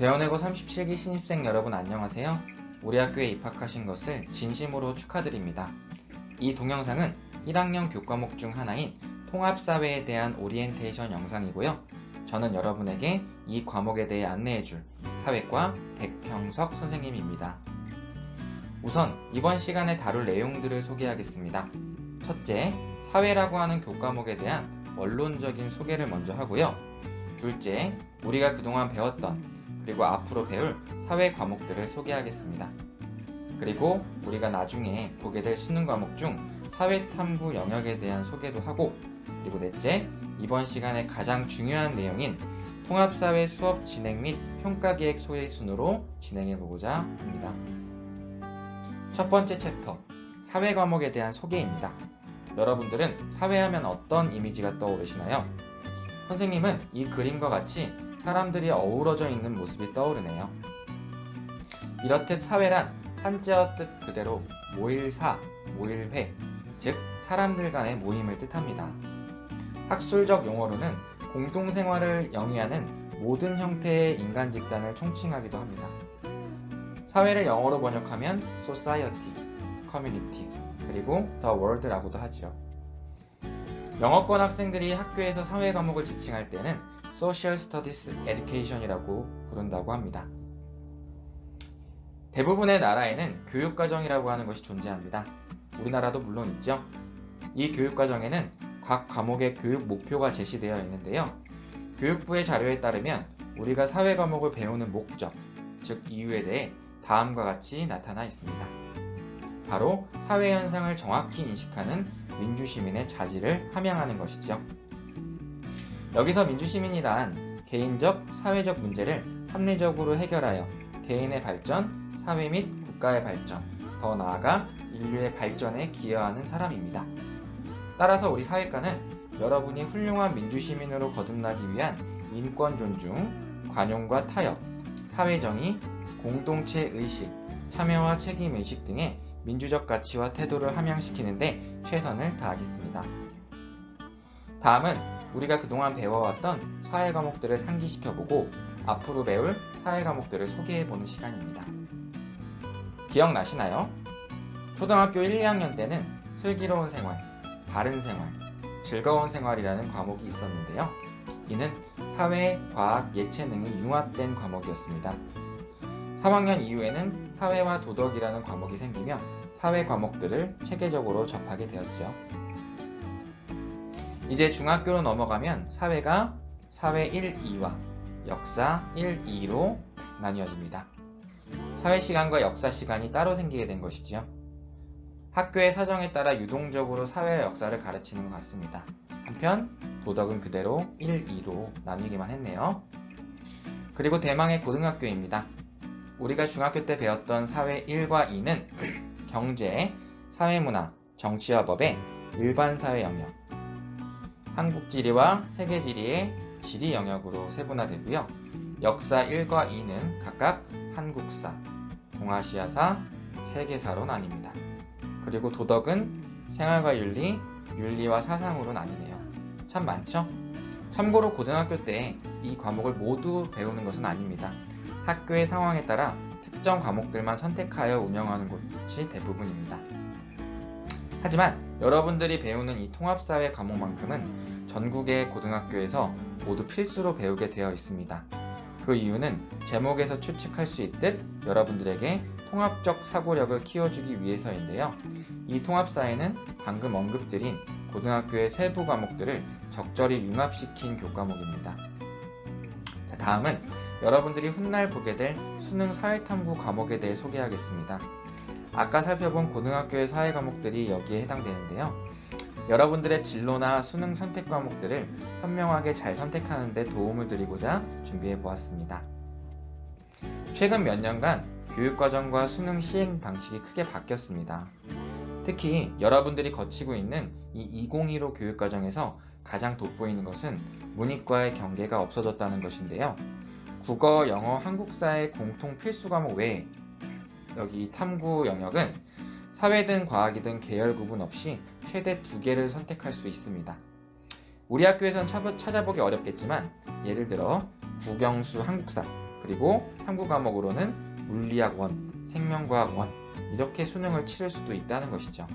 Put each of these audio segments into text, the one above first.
대원외고 37기 신입생 여러분 안녕하세요. 우리 학교에 입학하신 것을 진심으로 축하드립니다. 이 동영상은 1학년 교과목 중 하나인 통합사회에 대한 오리엔테이션 영상이고요. 저는 여러분에게 이 과목에 대해 안내해줄 사회과 백형석 선생님입니다. 우선 이번 시간에 다룰 내용들을 소개하겠습니다. 첫째, 사회라고 하는 교과목에 대한 원론적인 소개를 먼저 하고요. 둘째, 우리가 그동안 배웠던 그리고 앞으로 배울 사회 과목들을 소개하겠습니다. 그리고 우리가 나중에 보게 될 수능 과목 중 사회 탐구 영역에 대한 소개도 하고 그리고 넷째, 이번 시간에 가장 중요한 내용인 통합사회 수업 진행 및 평가 계획 소외 순으로 진행해 보고자 합니다. 첫 번째 챕터, 사회 과목에 대한 소개입니다. 여러분들은 사회하면 어떤 이미지가 떠오르시나요? 선생님은 이 그림과 같이 사람들이 어우러져 있는 모습이 떠오르네요. 이렇듯 사회란 한자어 뜻 그대로 모일사, 모일회, 즉 사람들 간의 모임을 뜻합니다. 학술적 용어로는 공동생활을 영위하는 모든 형태의 인간 집단을 총칭하기도 합니다. 사회를 영어로 번역하면 society, community, 그리고 the world라고도 하죠. 영어권 학생들이 학교에서 사회 과목을 지칭할 때는 Social Studies Education이라고 부른다고 합니다. 대부분의 나라에는 교육과정이라고 하는 것이 존재합니다. 우리나라도 물론 있죠. 이 교육과정에는 각 과목의 교육 목표가 제시되어 있는데요. 교육부의 자료에 따르면 우리가 사회 과목을 배우는 목적, 즉 이유에 대해 다음과 같이 나타나 있습니다. 바로 사회 현상을 정확히 인식하는 민주시민의 자질을 함양하는 것이죠. 여기서 민주시민이란 개인적, 사회적 문제를 합리적으로 해결하여 개인의 발전, 사회 및 국가의 발전, 더 나아가 인류의 발전에 기여하는 사람입니다. 따라서 우리 사회과는 여러분이 훌륭한 민주시민으로 거듭나기 위한 인권 존중, 관용과 타협, 사회정의, 공동체 의식, 참여와 책임 의식 등의 민주적 가치와 태도를 함양시키는데 최선을 다하겠습니다. 다음은 우리가 그동안 배워왔던 사회 과목들을 상기시켜보고 앞으로 배울 사회 과목들을 소개해보는 시간입니다. 기억나시나요? 초등학교 1, 2학년 때는 슬기로운 생활, 바른 생활, 즐거운 생활이라는 과목이 있었는데요. 이는 사회, 과학, 예체능이 융합된 과목이었습니다. 3학년 이후에는 사회와 도덕이라는 과목이 생기며 사회 과목들을 체계적으로 접하게 되었죠. 이제 중학교로 넘어가면 사회가 사회 1, 2와 역사 1, 2로 나뉘어집니다. 사회 시간과 역사 시간이 따로 생기게 된 것이지요. 학교의 사정에 따라 유동적으로 사회와 역사를 가르치는 것 같습니다. 한편 도덕은 그대로 1, 2로 나뉘기만 했네요. 그리고 대망의 고등학교입니다. 우리가 중학교 때 배웠던 사회 1과 2는 경제, 사회문화, 정치와 법의 일반 사회 영역, 한국 지리와 세계 지리의 지리 영역으로 세분화되고요. 역사 1과 2는 각각 한국사, 동아시아사, 세계사로 나뉩니다. 그리고 도덕은 생활과 윤리, 윤리와 사상으로 나뉘네요. 참 많죠? 참고로 고등학교 때 이 과목을 모두 배우는 것은 아닙니다. 학교의 상황에 따라 특정 과목들만 선택하여 운영하는 곳이 대부분입니다. 하지만 여러분들이 배우는 이 통합사회 과목만큼은 전국의 고등학교에서 모두 필수로 배우게 되어 있습니다. 그 이유는 제목에서 추측할 수 있듯 여러분들에게 통합적 사고력을 키워주기 위해서인데요. 이 통합사회는 방금 언급드린 고등학교의 세부 과목들을 적절히 융합시킨 교과목입니다. 자, 다음은 여러분들이 훗날 보게 될 수능 사회탐구 과목에 대해 소개하겠습니다. 아까 살펴본 고등학교의 사회 과목들이 여기에 해당되는데요. 여러분들의 진로나 수능 선택 과목들을 현명하게 잘 선택하는 데 도움을 드리고자 준비해 보았습니다. 최근 몇 년간 교육과정과 수능 시행 방식이 크게 바뀌었습니다. 특히 여러분들이 거치고 있는 이 2015 교육과정에서 가장 돋보이는 것은 문이과의 경계가 없어졌다는 것인데요. 국어, 영어, 한국사의 공통 필수 과목 외에 여기 탐구 영역은 사회든 과학이든 계열 구분 없이 최대 두 개를 선택할 수 있습니다. 우리 학교에선 찾아보기 어렵겠지만 예를 들어 국영수 한국사 그리고 탐구 과목으로는 물리학 원, 생명과학 원 이렇게 수능을 치를 수도 있다는 것이죠.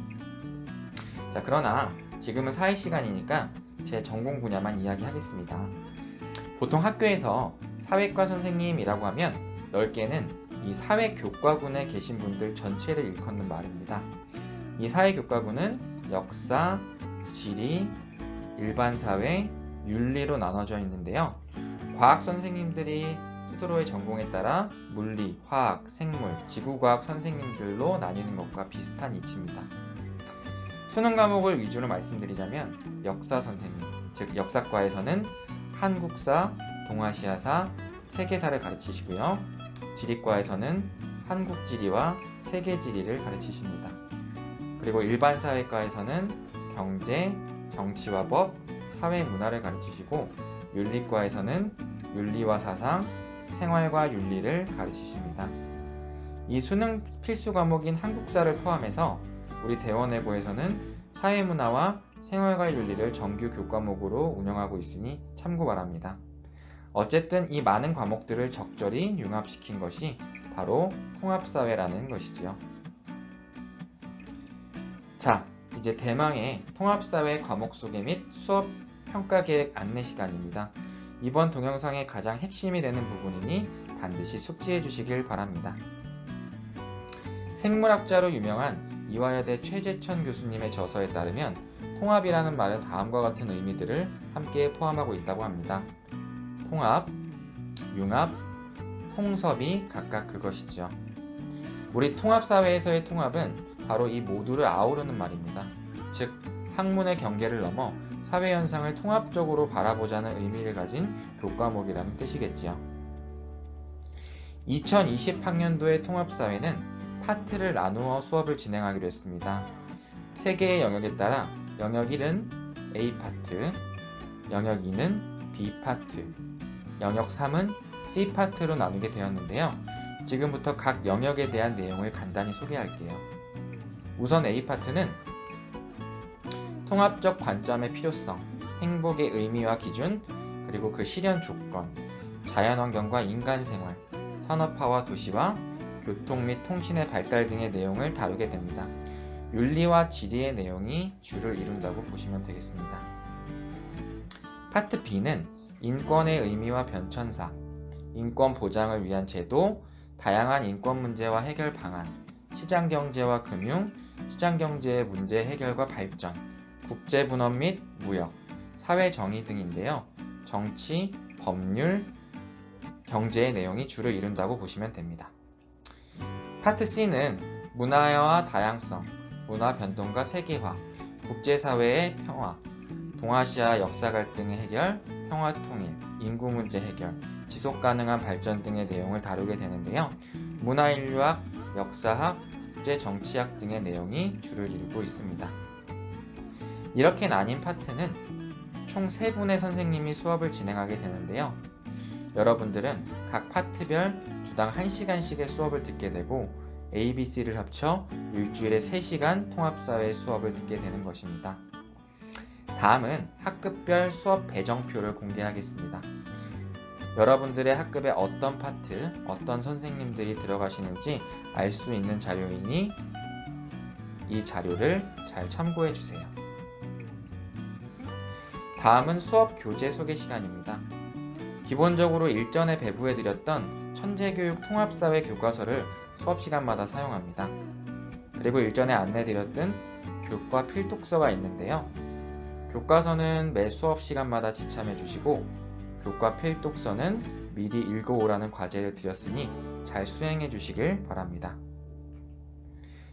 자, 그러나 지금은 사회 시간이니까 제 전공 분야만 이야기하겠습니다. 보통 학교에서 사회과 선생님이라고 하면 넓게는 이 사회 교과군에 계신 분들 전체를 일컫는 말입니다. 이 사회 교과군은 역사, 지리, 일반 사회, 윤리로 나눠져 있는데요. 과학 선생님들이 스스로의 전공에 따라 물리, 화학, 생물, 지구과학 선생님들로 나뉘는 것과 비슷한 이치입니다. 수능 과목을 위주로 말씀드리자면 역사 선생님, 즉 역사과에서는 한국사, 동아시아사, 세계사를 가르치시고요. 지리과에서는 한국 지리와 세계 지리를 가르치십니다. 그리고 일반 사회과에서는 경제, 정치와 법, 사회 문화를 가르치시고 윤리과에서는 윤리와 사상, 생활과 윤리를 가르치십니다. 이 수능 필수 과목인 한국사를 포함해서 우리 대원외고에서는 사회문화와 생활과 윤리를 정규 교과목으로 운영하고 있으니 참고 바랍니다. 어쨌든 이 많은 과목들을 적절히 융합시킨 것이 바로 통합사회라는 것이지요. 자, 이제 대망의 통합사회 과목 소개 및 수업 평가 계획 안내 시간입니다. 이번 동영상의 가장 핵심이 되는 부분이니 반드시 숙지해 주시길 바랍니다. 생물학자로 유명한 이화여대 최재천 교수님의 저서에 따르면 통합이라는 말은 다음과 같은 의미들을 함께 포함하고 있다고 합니다. 통합, 융합, 통섭이 각각 그것이지요. 우리 통합사회에서의 통합은 바로 이 모두를 아우르는 말입니다. 즉, 학문의 경계를 넘어 사회 현상을 통합적으로 바라보자는 의미를 가진 교과목이라는 뜻이겠지요. 2020학년도의 통합사회는 파트를 나누어 수업을 진행하기로 했습니다. 세 개의 영역에 따라 영역 1은 A 파트, 영역 2는 B 파트, 영역 3은 C 파트로 나누게 되었는데요. 지금부터 각 영역에 대한 내용을 간단히 소개할게요. 우선 A 파트는 통합적 관점의 필요성, 행복의 의미와 기준, 그리고 그 실현 조건, 자연환경과 인간생활, 산업화와 도시화, 교통 및 통신의 발달 등의 내용을 다루게 됩니다. 윤리와 지리의 내용이 주를 이룬다고 보시면 되겠습니다. 파트 B는 인권의 의미와 변천사, 인권 보장을 위한 제도, 다양한 인권 문제와 해결 방안, 시장 경제와 금융, 시장 경제의 문제 해결과 발전, 국제 분업 및 무역, 사회 정의 등인데요. 정치, 법률, 경제의 내용이 주를 이룬다고 보시면 됩니다. 파트 C는 문화와 다양성, 문화 변동과 세계화, 국제사회의 평화, 동아시아 역사 갈등의 해결, 평화 통일, 인구 문제 해결, 지속 가능한 발전 등의 내용을 다루게 되는데요. 문화 인류학, 역사학, 국제 정치학 등의 내용이 주를 이루고 있습니다. 이렇게 나뉜 파트는 총 3분의 선생님이 수업을 진행하게 되는데요. 여러분들은 각 파트별 주당 1시간씩의 수업을 듣게 되고 ABC를 합쳐 일주일에 3시간 통합사회 수업을 듣게 되는 것입니다. 다음은 학급별 수업 배정표를 공개하겠습니다. 여러분들의 학급에 어떤 파트, 어떤 선생님들이 들어가시는지 알 수 있는 자료이니 이 자료를 잘 참고해 주세요. 다음은 수업 교재 소개 시간입니다. 기본적으로 일전에 배부해 드렸던 천재교육 통합사회 교과서를 수업 시간마다 사용합니다. 그리고 일전에 안내 드렸던 교과 필독서가 있는데요. 교과서는 매 수업 시간마다 지참해 주시고 교과 필독서는 미리 읽어오라는 과제를 드렸으니 잘 수행해 주시길 바랍니다.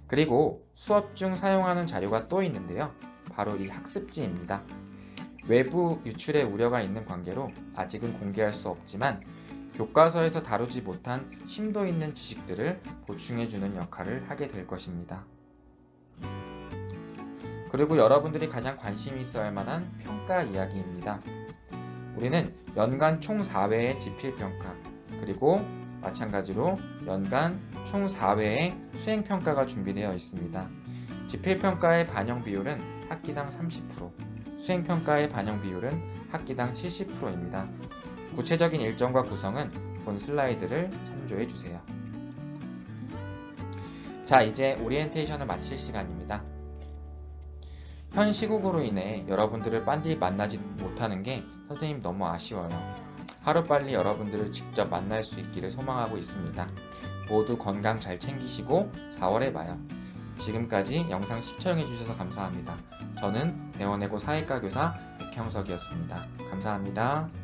그리고 수업 중 사용하는 자료가 또 있는데요. 바로 이 학습지입니다. 외부 유출의 우려가 있는 관계로 아직은 공개할 수 없지만 교과서에서 다루지 못한 심도 있는 지식들을 보충해주는 역할을 하게 될 것입니다. 그리고 여러분들이 가장 관심 있어 할 만한 평가 이야기입니다. 우리는 연간 총 4회의 지필평가, 그리고 마찬가지로 연간 총 4회의 수행평가가 준비되어 있습니다. 지필평가의 반영 비율은 학기당 30%, 수행평가의 반영 비율은 학기당 70%입니다. 구체적인 일정과 구성은 본 슬라이드를 참조해 주세요. 자, 이제 오리엔테이션을 마칠 시간입니다. 현 시국으로 인해 여러분들을 빨리 만나지 못하는 게 선생님 너무 아쉬워요. 하루빨리 여러분들을 직접 만날 수 있기를 소망하고 있습니다. 모두 건강 잘 챙기시고 4월에 봐요. 지금까지 영상 시청해주셔서 감사합니다. 저는 대원외고 사회과 교사 백형석이었습니다. 감사합니다.